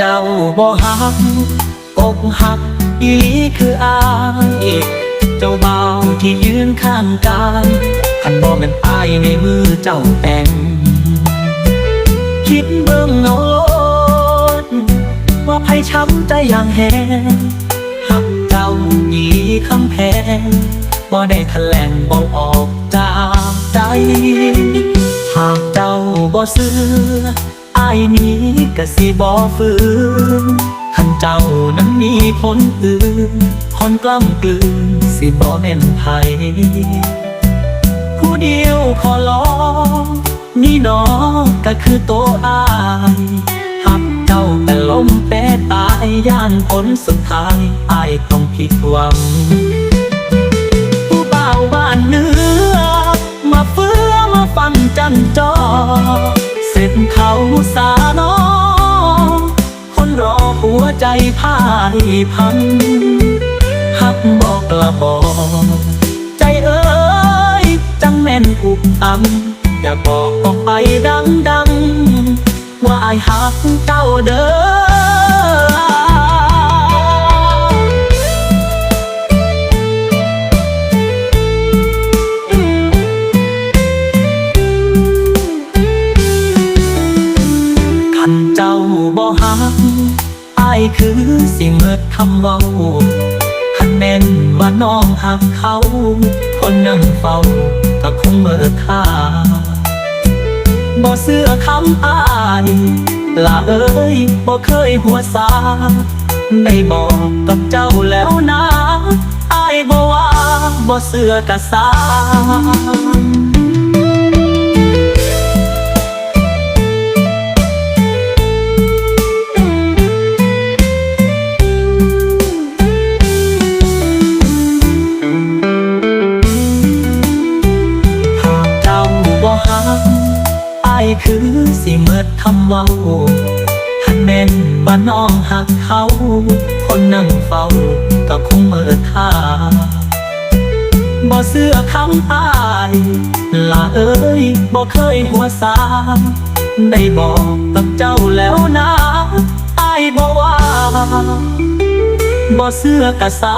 จ้าบ่หักอกหักอีหลีคืออายเจ้าบ่าวที่ยืนข้างกายคันบ่แม่นอายในมือเจ้าแต่งคิดเบิ่งเอาโลดว่าไผช้ำใจอย่างแหงหักเจ้าหยีคำแพงบ่ได้แถลงบอกออกจากใจหากเจ้าบ่ซื้อายนี้ก็สิบ่ฝืนคันเจ้านั้นมีคนอื่นคนกล้ำกลืนสิบ่แม่นไผผู้เดียวขอร้องนี่น้องก็คือโตอายหักเจ้าแต่ล้มแปรตายย่านผลสุดท้ายอายต้องผิดหวัง ผู้บ่าวบ้านเนื้อ ใจพ่ายพันหักบอกละบอกใจเอ้ย จังแม่นอุกอังอย่าบอกออกไปดังดังๆว่าไอายหักเจ้าเด้อคันเจ้าบ่หัก อายคือสิเมิดคำเว้าคันแม่นว่าน้องหักเขา คนนั่งเฝ้าก็คงเมิดค่าบ่เสื้อคำอายลาเอ้ยบ่เคยหัวสาได้บอกกับเจ้าแล้วนะอายบ่ว่าบ่เสื้อกะสา อายคือสิเมิดคำเว้าคันแม่นว่าน้องหักเขา คนนั่งเฝ้าก็คงเมิดค่าบ่เสื้อคำอายลาเอ้ยบ่เคยหัวสาได้บอกกับเจ้าแล้วนะอายบ่ว่าบ่เสื้อกะสา